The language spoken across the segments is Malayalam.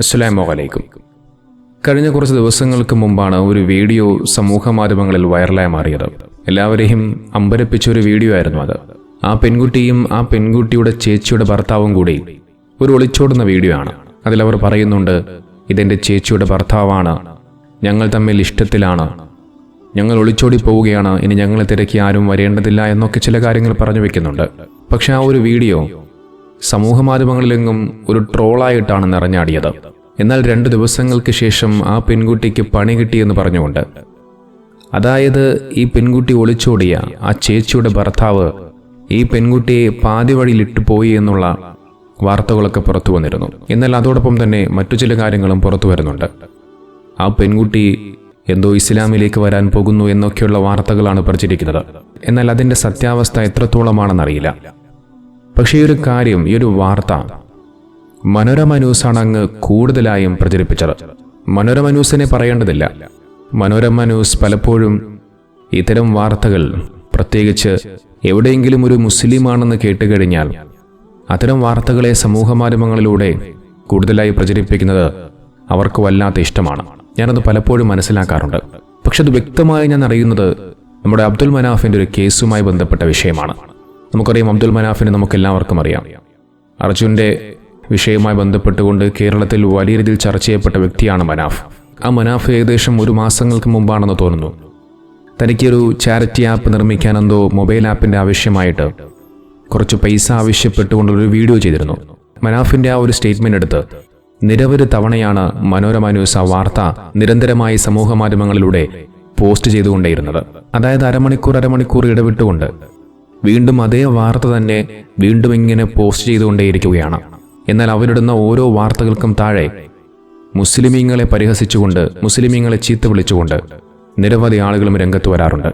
അസ്സലാമു അലൈക്കും. കഴിഞ്ഞ കുറച്ച് ദിവസങ്ങൾക്ക് മുമ്പാണ് ഒരു വീഡിയോ സമൂഹ മാധ്യമങ്ങളിൽ വൈറലായി മാറിയത്. എല്ലാവരെയും അമ്പരപ്പിച്ച ഒരു വീഡിയോ ആയിരുന്നു അത്. ആ പെൺകുട്ടിയും ആ പെൺകുട്ടിയുടെ ചേച്ചിയുടെ ഭർത്താവും കൂടി ഒരു ഒളിച്ചോടുന്ന വീഡിയോ ആണ്. അതിലവർ പറയുന്നുണ്ട് ഇതെന്റെ ചേച്ചിയുടെ ഭർത്താവാണ്. ഞങ്ങൾ തമ്മിൽ ഇഷ്ടത്തിലാണ്. ഞങ്ങൾ ഒളിച്ചോടി പോവുകയാണ്. ഇനി ഞങ്ങളെ തിരക്കി ആരും വരേണ്ടതില്ല എന്നൊക്കെ ചില കാര്യങ്ങൾ പറഞ്ഞു വെക്കുന്നുണ്ട്. പക്ഷെ ആ ഒരു വീഡിയോ സമൂഹ മാധ്യമങ്ങളിലെങ്ങും ഒരു ട്രോളായിട്ടാണ് നിറഞ്ഞാടിയത്. എന്നാൽ രണ്ട് ദിവസങ്ങൾക്ക് ശേഷം ആ പെൺകുട്ടിക്ക് പണി കിട്ടിയെന്ന് പറഞ്ഞുകൊണ്ട് അതായത് ഈ പെൺകുട്ടി ഒളിച്ചോടിയ ആ ചേച്ചിയുടെ ഭർത്താവ് ഈ പെൺകുട്ടിയെ പാതി വഴിയിലിട്ട് പോയി എന്നുള്ള വാർത്തകളൊക്കെ പുറത്തു വന്നിരുന്നു. എന്നാൽ അതോടൊപ്പം തന്നെ മറ്റു ചില കാര്യങ്ങളും പുറത്തു വരുന്നുണ്ട്. ആ പെൺകുട്ടി എന്തോ ഇസ്ലാമിലേക്ക് വരാൻ പോകുന്നു എന്നൊക്കെയുള്ള വാർത്തകളാണ് പ്രചരിക്കുന്നത്. എന്നാൽ അതിന്റെ സത്യാവസ്ഥ എത്രത്തോളമാണെന്നറിയില്ല. പക്ഷേ ഈ ഒരു കാര്യം ഈ ഒരു വാർത്ത മനോരമ ന്യൂസാണ് അങ്ങ് കൂടുതലായും പ്രചരിപ്പിച്ചത്. മനോരമ ന്യൂസിനെ പറയേണ്ടതില്ല. മനോരമ ന്യൂസ് പലപ്പോഴും ഇത്തരം വാർത്തകൾ പ്രത്യേകിച്ച് എവിടെയെങ്കിലും ഒരു മുസ്ലിമാണെന്ന് കേട്ടുകഴിഞ്ഞാൽ അത്തരം വാർത്തകളെ സമൂഹ മാധ്യമങ്ങളിലൂടെ കൂടുതലായി പ്രചരിപ്പിക്കുന്നത് അവർക്ക് വല്ലാത്ത ഇഷ്ടമാണ്. ഞാനത് പലപ്പോഴും മനസ്സിലാക്കാറുണ്ട്. പക്ഷെ അത് വ്യക്തമായി ഞാൻ അറിയുന്നത് നമ്മുടെ അബ്ദുൽ മനാഫിന്റെ ഒരു കേസുമായി ബന്ധപ്പെട്ട വിഷയമാണ്. നമുക്കറിയാം അബ്ദുൽ മനാഫിനെ നമുക്കെല്ലാവർക്കും അറിയാം. അർജുന്റെ വിഷയവുമായി ബന്ധപ്പെട്ടുകൊണ്ട് കേരളത്തിൽ വലിയ രീതിയിൽ ചർച്ച ചെയ്യപ്പെട്ട വ്യക്തിയാണ് മനാഫ്. ആ മനാഫ് ഏകദേശം ഒരു മാസങ്ങൾക്ക് മുമ്പാണെന്ന് തോന്നുന്നു. തനിക്കൊരു ചാരിറ്റി ആപ്പ് നിർമ്മിക്കാനെന്തോ മൊബൈൽ ആപ്പിന്റെ ആവശ്യമായിട്ട് കുറച്ച് പൈസ ആവശ്യപ്പെട്ടുകൊണ്ടൊരു വീഡിയോ ചെയ്തിരുന്നു. മനാഫിന്റെ ആ ഒരു സ്റ്റേറ്റ്മെന്റ് എടുത്ത് നിരവധി തവണയാണ് മനോരമ ന്യൂസ് ആ വാർത്ത നിരന്തരമായി സമൂഹ മാധ്യമങ്ങളിലൂടെ പോസ്റ്റ് ചെയ്തുകൊണ്ടേയിരുന്നത്. അതായത് അരമണിക്കൂർ അരമണിക്കൂർ ഇടവിട്ടുകൊണ്ട് വീണ്ടും അതേ വാർത്ത തന്നെ വീണ്ടും ഇങ്ങനെ പോസ്റ്റ് ചെയ്തുകൊണ്ടേയിരിക്കുകയാണ്. എന്നാൽ അവരിടുന്ന ഓരോ വാർത്തകൾക്കും താഴെ മുസ്ലിമീങ്ങളെ പരിഹസിച്ചുകൊണ്ട് മുസ്ലിമീങ്ങളെ ചീത്ത വിളിച്ചുകൊണ്ട് നിരവധി ആളുകളും രംഗത്ത് വരാറുണ്ട്.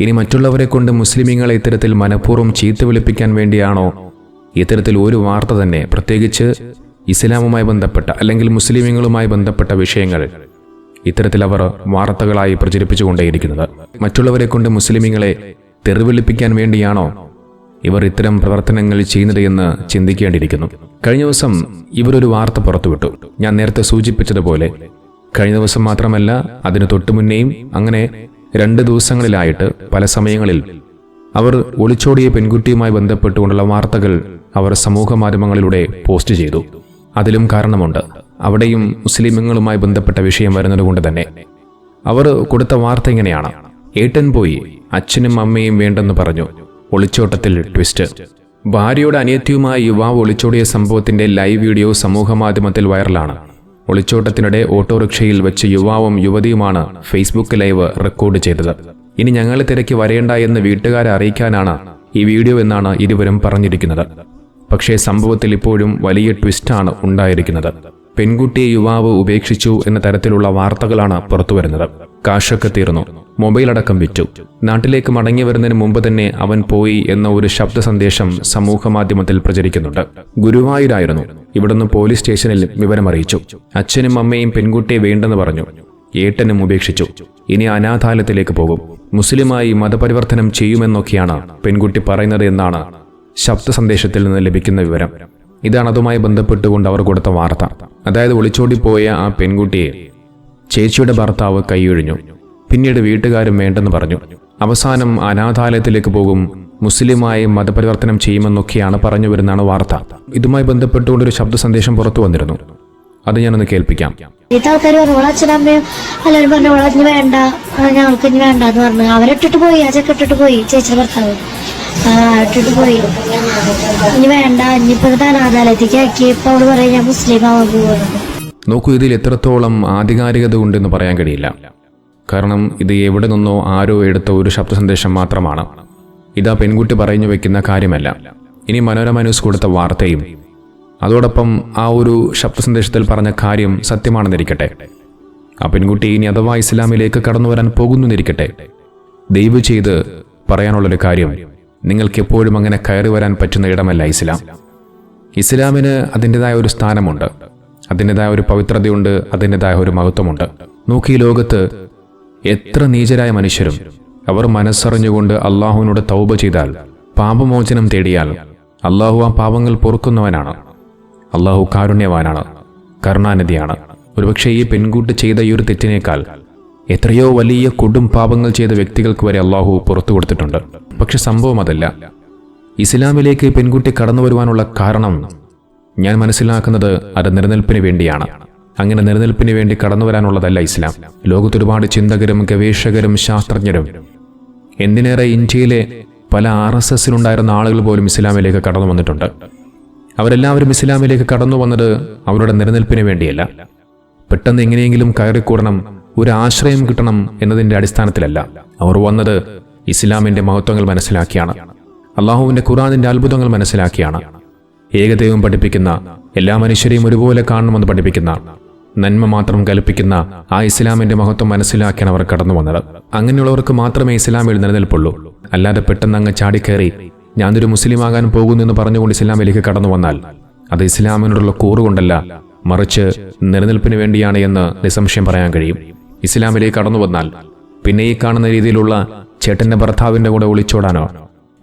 ഇനി മറ്റുള്ളവരെ കൊണ്ട് മുസ്ലിമീങ്ങളെ ഇത്തരത്തിൽ മനഃപൂർവം ചീത്ത വിളിപ്പിക്കാൻ വേണ്ടിയാണോ? ഇത്തരത്തിൽ ഒരു വാർത്ത തന്നെ പ്രത്യേകിച്ച് ഇസ്ലാമുമായി ബന്ധപ്പെട്ട അല്ലെങ്കിൽ മുസ്ലിമീങ്ങളുമായി ബന്ധപ്പെട്ട വിഷയങ്ങൾ ഇത്തരത്തിൽ അവർ വാർത്തകളായി പ്രചരിപ്പിച്ചുകൊണ്ടേയിരിക്കുന്നത്. മറ്റുള്ളവരെ കൊണ്ട് മുസ്ലിമീങ്ങളെ തെറിവിളിപ്പിക്കാൻ വേണ്ടിയാണോ ഇവർ ഇത്തരം പ്രവർത്തനങ്ങൾ ചെയ്യുന്നത് എന്ന് ചിന്തിക്കേണ്ടിയിരിക്കുന്നു. കഴിഞ്ഞ ദിവസം ഇവരൊരു വാർത്ത പുറത്തുവിട്ടു. ഞാൻ നേരത്തെ സൂചിപ്പിച്ചതുപോലെ കഴിഞ്ഞ ദിവസം മാത്രമല്ല അതിനു തൊട്ടുമുന്നേയും അങ്ങനെ രണ്ട് ദിവസങ്ങളിലായിട്ട് പല സമയങ്ങളിൽ അവർ ഒളിച്ചോടിയ പെൺകുട്ടിയുമായി ബന്ധപ്പെട്ടുകൊണ്ടുള്ള വാർത്തകൾ അവർ സമൂഹ മാധ്യമങ്ങളിലൂടെ പോസ്റ്റ് ചെയ്തു. അതിലും കാരണമുണ്ട്. അവിടെയും മുസ്ലിമുകളുമായി ബന്ധപ്പെട്ട വിഷയം വരുന്നതുകൊണ്ട് തന്നെ. അവർ കൊടുത്ത വാർത്ത ഇങ്ങനെയാണ്. ഏട്ടൻ പോയി അച്ഛനും അമ്മയും വേണ്ടെന്ന് പറഞ്ഞു. ഒളിച്ചോട്ടത്തിൽ ട്വിസ്റ്റ്. ഭാര്യയുടെ അനിയത്തിയുമായി യുവാവ് ഒളിച്ചോടിയ സംഭവത്തിന്റെ ലൈവ് വീഡിയോ സമൂഹമാധ്യമത്തിൽ വൈറലാണ്. ഒളിച്ചോട്ടത്തിനിടെ ഓട്ടോറിക്ഷയിൽ വെച്ച് യുവാവും യുവതിയുമാണ് ഫേസ്ബുക്ക് ലൈവ് റെക്കോർഡ് ചെയ്തത്. ഇനി ഞങ്ങളെ തിരക്ക് വരേണ്ട എന്ന് വീട്ടുകാരെ അറിയിക്കാനാണ് ഈ വീഡിയോ എന്നാണ് ഇരുവരും പറഞ്ഞിരിക്കുന്നത്. പക്ഷേ സംഭവത്തിൽ ഇപ്പോഴും വലിയ ട്വിസ്റ്റാണ് ഉണ്ടായിരിക്കുന്നത്. പെൺകുട്ടിയെ യുവാവ് ഉപേക്ഷിച്ചു എന്ന തരത്തിലുള്ള വാർത്തകളാണ് പുറത്തുവരുന്നത്. കാശൊക്കെ തീർന്നു. മൊബൈൽ അടക്കം വിറ്റു. നാട്ടിലേക്ക് മടങ്ങി വരുന്നതിന് മുമ്പ് തന്നെ അവൻ പോയി എന്ന ഒരു ശബ്ദ സന്ദേശം സമൂഹ മാധ്യമത്തിൽ പ്രചരിക്കുന്നുണ്ട്. ഗുരുവായൂരായിരുന്നു. ഇവിടുന്ന് പോലീസ് സ്റ്റേഷനിൽ വിവരമറിയിച്ചു അച്ഛനും അമ്മയും പെൺകുട്ടിയെ വേണ്ടെന്ന് പറഞ്ഞു. ഏട്ടനും ഉപേക്ഷിച്ചു. ഇനി അനാഥാലയത്തിലേക്ക് പോകും. മുസ്ലിമായി മതപരിവർത്തനം ചെയ്യുമെന്നൊക്കെയാണ് പെൺകുട്ടി പറയുന്നത് എന്നാണ് ശബ്ദ സന്ദേശത്തിൽ നിന്ന് ലഭിക്കുന്ന വിവരം. ഇതാണ് അതുമായി ബന്ധപ്പെട്ടുകൊണ്ട് അവർ കൊടുത്ത വാർത്ത. അതായത് ഒളിച്ചോടിപ്പോയ ആ പെൺകുട്ടിയെ ചേച്ചിയുടെ ഭർത്താവ് കൈയൊഴിഞ്ഞു. പിന്നീട് വീട്ടുകാരും വേണ്ടെന്ന് പറഞ്ഞു. അവസാനം അനാഥാലയത്തിലേക്ക് പോകും. മുസ്ലിമായി മതപരിവർത്തനം ചെയ്യുമെന്നൊക്കെയാണ് പറഞ്ഞു വരുന്നതാണ് വാർത്ത. ഇതുമായി ബന്ധപ്പെട്ടുകൊണ്ട് ഒരു ശബ്ദ സന്ദേശം പുറത്തു വന്നിരുന്നു. അത് ഞാനൊന്ന് കേൾപ്പിക്കാം. ഇത്തെ ആൾക്കാർ പറഞ്ഞു ഓളെ അച്ഛനമ്മയും എല്ലാവരും പറഞ്ഞു ഓളെ ഇനി വേണ്ട. ആ, ഞങ്ങൾക്ക് ഇനി വേണ്ട എന്ന് പറഞ്ഞു. അവരിട്ടിട്ട് പോയി ആ ചെക്ക ഇട്ടിട്ട് പോയി ചേച്ചിയുടെ ഭർത്താവ്. ആ ഇട്ടിട്ട് പോയി. ഇനി വേണ്ട ഇനിയിപ്പോ ഇത് അനാഥാലയത്തേക്ക് ആക്കി ഇപ്പൊ അവൾ പറയും ഞാൻ മുസ്ലിം ആവാൻ പോകുന്നത് നോക്കൂ ഇതിൽ എത്രത്തോളം ആധികാരികത ഉണ്ടെന്ന് പറയാൻ കഴിയില്ല. കാരണം ഇത് എവിടെ നിന്നോ ആരോ എടുത്ത ഒരു ശബ്ദ സന്ദേശം മാത്രമാണ്. ഇതാ പെൺകുട്ടി പറഞ്ഞു വെക്കുന്ന കാര്യമല്ല. ഇനി മനോരമ ന്യൂസ് കൊടുത്ത വാർത്തയും. അതോടൊപ്പം ആ ഒരു ശബ്ദ സന്ദേശത്തിൽ പറഞ്ഞ കാര്യം സത്യമാണെന്നിരിക്കട്ടെ. ആ പെൺകുട്ടി ഇനി അഥവാ ഇസ്ലാമിലേക്ക് കടന്നു വരാൻ പോകുന്നെന്നിരിക്കട്ടെ ദയവ് ചെയ്ത് പറയാനുള്ളൊരു കാര്യം. നിങ്ങൾക്ക് എപ്പോഴും അങ്ങനെ കയറി വരാൻ പറ്റുന്ന ഇടമല്ല ഇസ്ലാം. ഇസ്ലാമിന് അതിന്റെതായ ഒരു സ്ഥാനമുണ്ട്. അതിന്റെതായ ഒരു പവിത്രതയുണ്ട്. അതിന്റെതായ ഒരു മഹത്വമുണ്ട്. നോക്കി ലോകത്ത് എത്ര നീചരായ മനുഷ്യരും. അവർ മനസ്സറിഞ്ഞുകൊണ്ട് അള്ളാഹുവിനോട് തൗബ ചെയ്താൽ പാപമോചനം തേടിയാൽ അള്ളാഹു ആ പാപങ്ങൾ പൊറുക്കുന്നവനാണ്. അള്ളാഹു കാരുണ്യവാനാണ് കരുണാനിധിയാണ്. ഒരുപക്ഷെ ഈ പെൺകുട്ടി ചെയ്ത ഈ ഒരു തെറ്റിനേക്കാൾ എത്രയോ വലിയ കൊടും പാപങ്ങൾ ചെയ്ത വ്യക്തികൾക്ക് വരെ അള്ളാഹു പുറത്തു കൊടുത്തിട്ടുണ്ട്. പക്ഷെ സംഭവം അതല്ല. ഇസ്ലാമിലേക്ക് പെൺകുട്ടി കടന്നു വരുവാനുള്ള കാരണം ഞാൻ മനസ്സിലാക്കുന്നത് അത് നിലനിൽപ്പിന് വേണ്ടിയാണ്. അങ്ങനെ നിലനിൽപ്പിന് വേണ്ടി കടന്നു വരാനുള്ളതല്ല ഇസ്ലാം. ലോകത്തൊരുപാട് ചിന്തകരും ഗവേഷകരും ശാസ്ത്രജ്ഞരും. എന്തിനേറെ ഇന്ത്യയിലെ പല ആർ എസ് എസിലുണ്ടായിരുന്ന ആളുകൾ പോലും ഇസ്ലാമിലേക്ക് കടന്നു വന്നിട്ടുണ്ട്. അവരെല്ലാവരും ഇസ്ലാമിലേക്ക് കടന്നു വന്നത് അവരുടെ നിലനിൽപ്പിന് വേണ്ടിയല്ല. പെട്ടെന്ന് എങ്ങനെയെങ്കിലും കയറിക്കൂടണം ഒരു ആശ്രയം കിട്ടണം എന്നതിന്റെ അടിസ്ഥാനത്തിലല്ല. അവർ വന്നത് ഇസ്ലാമിന്റെ മഹത്വങ്ങൾ മനസ്സിലാക്കിയാണ്. അള്ളാഹുവിന്റെ ഖുറാനിന്റെ അത്ഭുതങ്ങൾ മനസ്സിലാക്കിയാണ്. ഏകദൈവം പഠിപ്പിക്കുന്ന എല്ലാ മനുഷ്യരെയും ഒരുപോലെ കാണണമെന്ന് പഠിപ്പിക്കുന്ന നന്മ മാത്രം കൽപ്പിക്കുന്ന ആ ഇസ്ലാമിന്റെ മഹത്വം മനസ്സിലാക്കിയാണ് അവർ കടന്നു വന്നത്. അങ്ങനെയുള്ളവർക്ക് മാത്രമേ ഇസ്ലാമിൽ നിലനിൽപ്പുള്ളൂ. അല്ലാതെ പെട്ടെന്ന് അങ്ങ് ചാടിക്കയറി ഞാനൊരു മുസ്ലിം ആകാൻ പോകുന്നു എന്ന് പറഞ്ഞുകൊണ്ട് ഇസ്ലാമിലേക്ക് കടന്നു വന്നാൽ അത് ഇസ്ലാമിനോടുള്ള കൂറുകൊണ്ടല്ല മറിച്ച് നിലനിൽപ്പിന് വേണ്ടിയാണ് എന്ന് നിസ്സംശയം പറയാൻ കഴിയും. ഇസ്ലാമിലേക്ക് കടന്നു വന്നാൽ പിന്നെ ഈ കാണുന്ന രീതിയിലുള്ള ചേട്ടന്റെ ഭർത്താവിന്റെ കൂടെ ഒളിച്ചോടാനോ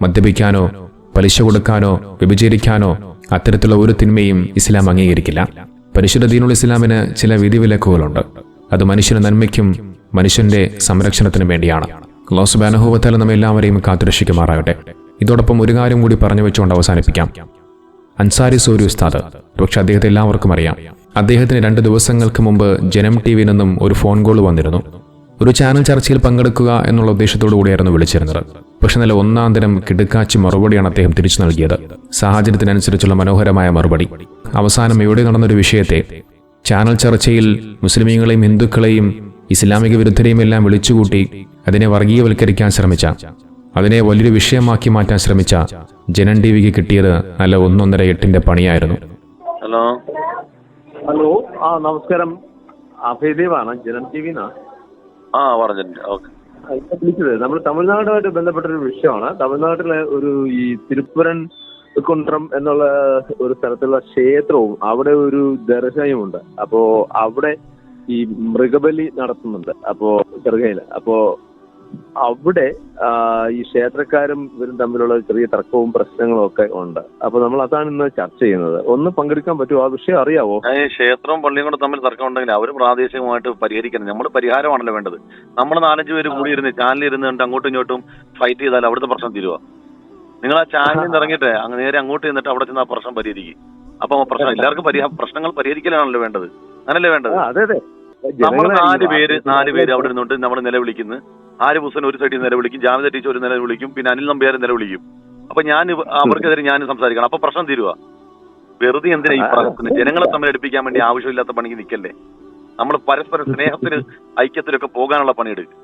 മദ്യപിക്കാനോ പലിശ കൊടുക്കാനോ വ്യഭിചരിക്കാനോ അത്തരത്തിലുള്ള ഒരു തിന്മയും ഇസ്ലാം അംഗീകരിക്കില്ല. പരിശുദ്ധ ദീനുൽ ഇസ്ലാമിന് ചില വിധിവിലക്കുകളുണ്ട്. അത് മനുഷ്യന് നന്മയ്ക്കും മനുഷ്യന്റെ സംരക്ഷണത്തിനും വേണ്ടിയാണ്. ലോസുബാനഹൂവത്താൽ നമ്മെ എല്ലാവരെയും കാത്തുരക്ഷിക്കുമാറാകട്ടെ. ഇതോടൊപ്പം ഒരു കാര്യം കൂടി പറഞ്ഞു വെച്ചുകൊണ്ട് അവസാനിപ്പിക്കാം. അൻസാരി സൂരി ഉസ്താദ് പക്ഷെ അദ്ദേഹത്തെ എല്ലാവർക്കും അറിയാം. അദ്ദേഹത്തിന് രണ്ട് ദിവസങ്ങൾക്ക് മുമ്പ് ജനം ടി വിയിൽ നിന്നും ഒരു ഫോൺ കോൾ വന്നിരുന്നു. ഒരു ചാനൽ ചർച്ചയിൽ പങ്കെടുക്കുക എന്നുള്ള ഉദ്ദേശത്തോടു കൂടിയായിരുന്നു വിളിച്ചിരുന്നത്. പക്ഷെ നല്ല ഒന്നാം തരം കിടുക്കാച്ചി മറുപടിയാണ് അദ്ദേഹം തിരിച്ചു നൽകിയത്. സാഹചര്യത്തിനനുസരിച്ചുള്ള മനോഹരമായ മറുപടി. അവസാനം ഇവിടെ നടന്നൊരു വിഷയത്തെ ചാനൽ ചർച്ചയിൽ മുസ്ലിമീങ്ങളെയും ഹിന്ദുക്കളെയും ഇസ്ലാമിക വിരുദ്ധരെയും എല്ലാം വിളിച്ചുകൂട്ടി അതിനെ വർഗീയവൽക്കരിക്കാൻ ശ്രമിച്ച അതിനെ വലിയൊരു വിഷയമാക്കി മാറ്റാൻ ശ്രമിച്ച ജനൻ ടി വിക്ക് കിട്ടിയത് നല്ല ഒന്നൊന്നര എട്ടിന്റെ പണിയായിരുന്നു. ഹലോ. ഹലോ. ആ നമസ്കാരം. അഭയദേവാണ്. ജനൻ ടി വിന്നാ ആ പറഞ്ഞിട്ടുണ്ട്. നമ്മൾ തമിഴ്നാടുമായിട്ട് ബന്ധപ്പെട്ടൊരു വിഷയമാണ്. തമിഴ്നാട്ടിലെ ഒരു ഈ തിരുപ്പുരൻ കുണ്ട്രം എന്നുള്ള ഒരു സ്ഥലത്തുള്ള ക്ഷേത്രവും അവിടെ ഒരു ദർശനയുമുണ്ട് അപ്പോ അവിടെ ഈ മൃഗബലി നടത്തുന്നുണ്ട്. അപ്പോ ചെറുകയിൽ അപ്പോ അവിടെ ഈ ക്ഷേത്രക്കാരും ഇവരും തമ്മിലുള്ള ചെറിയ തർക്കവും പ്രശ്നങ്ങളും ഒക്കെ ഉണ്ട്. അപ്പൊ നമ്മൾ അതാണ് ഇന്ന് ചർച്ച ചെയ്യുന്നത്. ഒന്ന് പങ്കെടുക്കാൻ പറ്റുമോ? ആ വിഷയം അറിയാവോ? ക്ഷേത്രവും പള്ളിയും കൂടെ തമ്മിൽ തർക്കം ഉണ്ടെങ്കിൽ അവർ പ്രാദേശികമായിട്ട് പരിഹരിക്കണം. നമ്മൾ പരിഹാരമാണല്ലോ വേണ്ടത്. നമ്മൾ നാലഞ്ച് പേര് കൂടി ഇരുന്ന് ചാനലിൽ ഇരുന്ന് കണ്ട് അങ്ങോട്ടും ഇങ്ങോട്ടും ഫൈറ്റ് ചെയ്താൽ അവിടുത്തെ പ്രശ്നം തീരുവ? നിങ്ങൾ ആ ചാനലിൽ നിന്ന് ഇറങ്ങിയിട്ട് അങ്ങ് നേരെ അങ്ങോട്ട് ചെന്നിട്ട് അവിടെ ചെന്ന് ആ പ്രശ്നം പരിഹരിക്കും. അപ്പൊ പ്രശ്നം എല്ലാവർക്കും പ്രശ്നങ്ങൾ പരിഹരിക്കലാണല്ലോ വേണ്ടത്. അങ്ങനല്ലേ വേണ്ടത്? ആ, അതെ അതെ. നമ്മൾ നാല് പേര് നാല് പേര് അവിടെ ഇരുന്നുകൊണ്ട് നമ്മൾ നിലവിളിക്കുന്നു. ആര് ഹുസൈൻ ഒരു സൈഡിൽ നിലവിളിക്കും ജാമിദ ടീച്ചർ ഒരു നിലവിളിക്കും പിന്നെ അനിൽ നമ്പ്യാർ നിലവിളിക്കും അപ്പൊ ഞാൻ അവർക്കെതിരെ ഞാൻ സംസാരിക്കണം. അപ്പൊ പ്രശ്നം തീരുവാ. വെറുതെ എന്തിനാ ഈ പ്രശ്നത്തിന് ജനങ്ങളെ തമ്മിൽ അടുപ്പിക്കാൻ വേണ്ടി ആവശ്യമില്ലാത്ത പണിക്ക് നിൽക്കല്ലേ നമ്മൾ പരസ്പരം സ്നേഹത്തിന് ഐക്യത്തിലൊക്കെ പോകാനുള്ള പണിയെടുക്കും.